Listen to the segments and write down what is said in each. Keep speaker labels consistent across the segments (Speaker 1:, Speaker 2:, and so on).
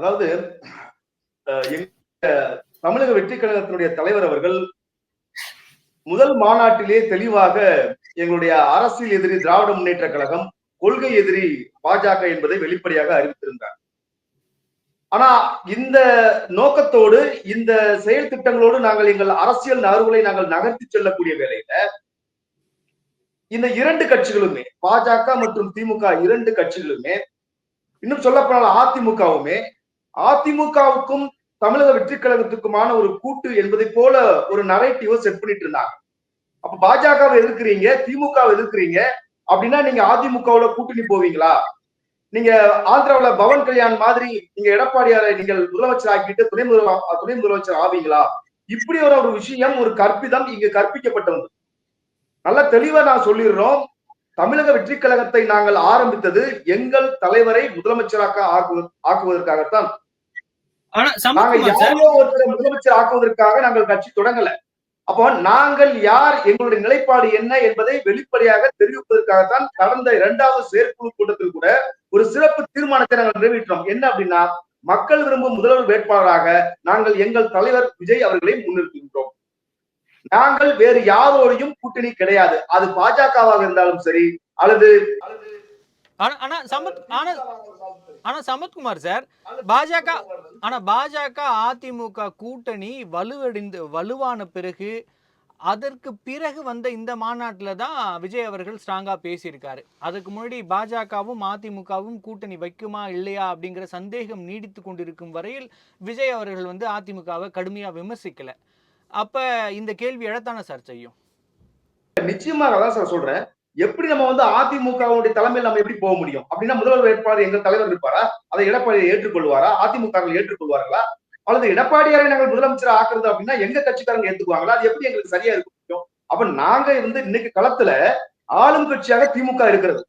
Speaker 1: அதாவது தமிழக வெற்றி கழகத்தினுடைய தலைவர் அவர்கள் முதல் மாநாட்டிலே தெளிவாக எங்களுடைய அரசியல் எதிரி திராவிட முன்னேற்ற கழகம் கொள்கை எதிரி பாஜக என்பதை வெளிப்படையாக அறிவித்திருந்தார். ஆனா இந்த நோக்கத்தோடு இந்த செயல் திட்டங்களோடு நாங்கள் எங்கள் அரசியல் நகர்வுகளை நாங்கள் நகர்த்தி செல்லக்கூடிய வேலையில இந்த இரண்டு கட்சிகளுமே பாஜக மற்றும் திமுக இரண்டு கட்சிகளுமே இன்னும் சொல்ல போனால் அதிமுகவுமே அதிமுகவுக்கும் தமிழக வெற்றி கழகத்துக்குமான ஒரு கூட்டு என்பதை போல ஒரு நரேட்டிவ செட் பண்ணிட்டு இருந்தாங்க. அப்ப பாஜகவை எதிர்க்கிறீங்க திமுகவை எதிர்க்கிறீங்க அப்படின்னா நீங்க அதிமுகவுல கூட்டணி போவீங்களா? நீங்க ஆந்திராவுல பவன் கல்யாண் மாதிரி நீங்க எடப்பாடியாரை நீங்கள் முதலமைச்சர் ஆக்கிட்டு துணை முதல துணை முதலமைச்சர் ஆவீங்களா? இப்படி ஒரு ஒரு விஷயம் ஒரு கற்பிதம் இங்க கற்பிக்கப்பட்டது. நல்ல தெளிவா நான் சொல்லிடுறோம். தமிழக வெற்றி கழகத்தை நாங்கள் ஆரம்பித்தது எங்கள் தலைவரை முதலமைச்சராக ஆக்குவது ஆக்குவதற்காகத்தான்.
Speaker 2: ஆனா
Speaker 1: நாங்க
Speaker 2: சமத்குமார் சார்?
Speaker 1: யாரோ ஒருத்தரை முதலமைச்சர் ஆக்குவதற்காக நாங்கள் கட்சி தொடங்கல. அப்போ நாங்கள் யார் எங்களுடைய நிலைப்பாடு என்ன என்பதை வெளிப்படையாக தெரிவிப்பதற்காகத்தான் கடந்த இரண்டாவது செயற்குழு கூட்டத்தில் கூட ஒரு சிறப்பு தீர்மானத்தை நாங்கள் நிறைவேற்றோம் என்ன அப்படின்னா மக்கள் விரும்பும் முதல்வர் வேட்பாளராக நாங்கள் எங்கள் தலைவர் விஜய் அவர்களை முன்னிறுத்துகின்றோம். நாங்கள் வேறு யாரோடையும் கூட்டணி கிடையாது. அது பாஜகவாக இருந்தாலும் சரி அல்லது
Speaker 2: ஆனா ஆனா சமத் ஆனா ஆனா சமத்குமார் சார் பாஜக ஆனா பாஜக அதிமுக கூட்டணி வலுவடைந்து வலுவான பிறகு அதற்கு பிறகு வந்த இந்த மாநாட்டில் தான் விஜய் அவர்கள் ஸ்ட்ராங்கா பேசியிருக்காரு. அதுக்கு முன்னாடி பாஜகவும் அதிமுகவும் கூட்டணி வைக்குமா இல்லையா அப்படிங்கிற சந்தேகம் நீடித்து கொண்டிருக்கும் வரையில் விஜய் அவர்கள் வந்து அதிமுகவை கடுமையா விமர்சிக்கல. அப்ப இந்த கேள்வி எழத்தான சார் செய்யும்?
Speaker 1: நிச்சயமாக தான் சார் சொல்றேன். எப்படி நம்ம வந்து அதிமுகவுடைய தலைமையில் நம்ம எப்படி போக முடியும்? அப்படின்னா முதல்வர் வேட்பாளர் எங்கள் தலைவர் இருப்பாரா? அதை எடப்பாடியை ஏற்றுக்கொள்வாரா? அதிமுக ஏற்றுக்கொள்வார்களா? அல்லது எடப்பாடியாரை நாங்கள் முதலமைச்சர் ஆக்குறது அப்படின்னா எங்க கட்சிக்காரங்க ஏத்துக்குவாங்களா? அது எப்படி எங்களுக்கு சரியா இருக்க முடியும்? அப்ப நாங்க இருந்து இன்னைக்கு களத்துல ஆளும் கட்சியாக திமுக இருக்கிறது.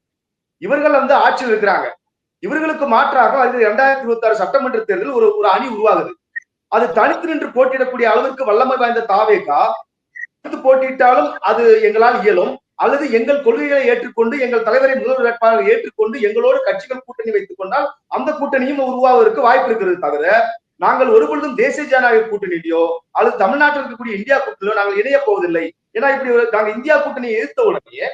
Speaker 1: இவர்கள் வந்து ஆட்சியில் இருக்கிறாங்க. இவர்களுக்கு மாற்றாக அது இரண்டாயிரத்தி இருபத்தி ஆறு சட்டமன்ற தேர்தல் ஒரு ஒரு அணி உருவாகுது. அது தனித்து நின்று போட்டியிடக்கூடிய அளவிற்கு வல்லமை வாய்ந்த தாவேகா. தனித்து போட்டியிட்டாலும் அது எங்களால் இயலும். அல்லது எங்கள் கொள்கைகளை ஏற்றுக்கொண்டு எங்கள் தலைவரை முதல் வேட்பாளர் ஏற்றுக்கொண்டு எங்களோடு கட்சிகள் கூட்டணி வைத்துக் கொண்டால் அந்த கூட்டணியும் உருவாவதற்கு வாய்ப்பு இருக்கிறது தவிர நாங்கள் ஒருபொழுதும் தேசிய ஜனநாயக கூட்டணியிலையோ அல்லது தமிழ்நாட்டில் இருக்கக்கூடிய இந்தியா கூட்டணியிலோ நாங்கள் இணைய போவதில்லை. ஏன்னா இப்படி ஒரு- இந்தியா கூட்டணியை எதிர்த்த உடனே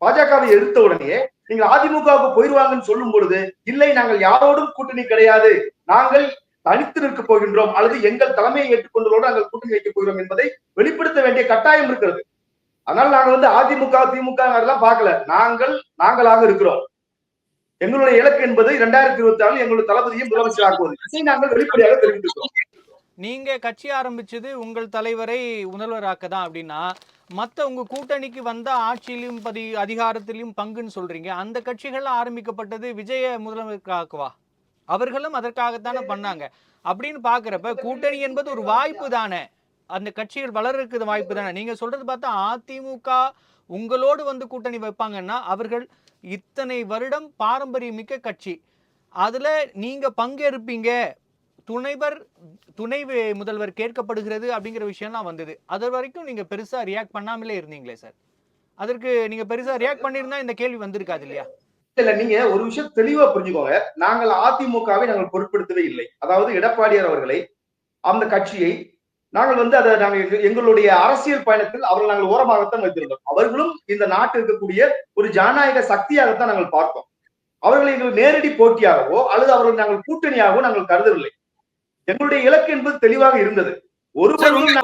Speaker 1: பாஜகவை எதிர்த்த உடனே நீங்கள் அதிமுகவுக்கு போயிருவாங்கன்னு சொல்லும் பொழுது இல்லை நாங்கள் யாரோடும் கூட்டணி கிடையாது. நாங்கள் தனித்து நிற்க போகின்றோம் அல்லது எங்கள் தலைமையை ஏற்றுக்கொண்டதோடு நாங்கள் கூட்டணி வைக்கப் போகிறோம் என்பதை வெளிப்படுத்த வேண்டிய கட்டாயம் இருக்கிறது. அதனால நாங்க வந்து அதிமுக திமுக எல்லாம் பார்க்கல. நாங்கள் நாங்களாக இருக்கிறோம். எங்களுடைய இலக்கு என்பது இரண்டாயிரத்தி இருபத்தி ஆறு எங்களுடைய தளபதியும் முதலமைச்சர் ஆக்குவது. இதை நாங்கள் வெளிப்படையாக தெரிவித்திருக்கிறோம்
Speaker 2: நீங்க கட்சி ஆரம்பிச்சது உங்கள் தலைவரை முதல்வராக்க தான் அப்படின்னா மத்த உங்க கூட்டணிக்கு வந்த ஆட்சியிலும் பதி அதிகாரத்திலும் பங்குன்னு சொல்றீங்க. அந்த கட்சிகள் ஆரம்பிக்கப்பட்டது விஜய முதல்வருக்காகவா அவர்களும் அதற்காகத்தானே பண்ணாங்க. அப்படின்னு பாக்குறப்ப கூட்டணி என்பது ஒரு வாய்ப்பு தானே. அந்த கட்சிகள் வளர்றதுக்கு வாய்ப்பு தானே. நீங்க சொல்றது பார்த்தா அதிமுக உங்களோடு வந்து கூட்டணி வைப்பாங்கன்னா அவர்கள் இத்தனை வருடம் பாரம்பரியமிக்க கட்சி. அதுல நீங்க பங்கேற்பீங்க. துணைவர் துணை முதல்வர் கேட்கப்படுகிறது அப்படிங்கிற விஷயம்லாம் வந்தது. அது வரைக்கும் நீங்க பெருசா ரியாக்ட் பண்ணாமலே இருந்தீங்களே சார் அதற்கு நீங்க பெருசா ரியாக்ட் பண்ணியிருந்தா இந்த கேள்வி வந்திருக்காது இல்லையா?
Speaker 1: இல்ல நீங்க ஒரு விஷயம் தெளிவா புரிஞ்சுக்கோங்க. நாங்கள் அதிமுகவை நாங்கள் பொருட்படுத்தவே இல்லை. அதாவது எடப்பாடியார் அவர்களை அந்த கட்சியை நாங்கள் வந்து அதை நாங்கள் எங்களுடைய அரசியல் பயணத்தில் அவர்கள் நாங்கள் ஓரமாகத்தான் வைத்திருந்தோம். அவர்களும் இந்த நாட்டில் இருக்கக்கூடிய ஒரு ஜனநாயக சக்தியாகத்தான் நாங்கள் பார்த்தோம். அவர்களை எங்கள் நேரடி போட்டியாகவோ அல்லது அவர்கள் நாங்கள் கூட்டணியாகவோ நாங்கள் கருதவில்லை. எங்களுடைய இலக்கு என்பது தெளிவாக இருந்தது. ஒரு